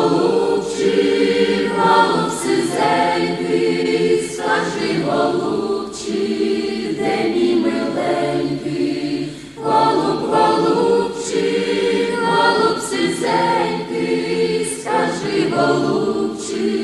голубчик, голубці сизенький, скажи, голубчик, де мій миленький, голуб, голубчик, голуб сизенький, скажи, голубчик.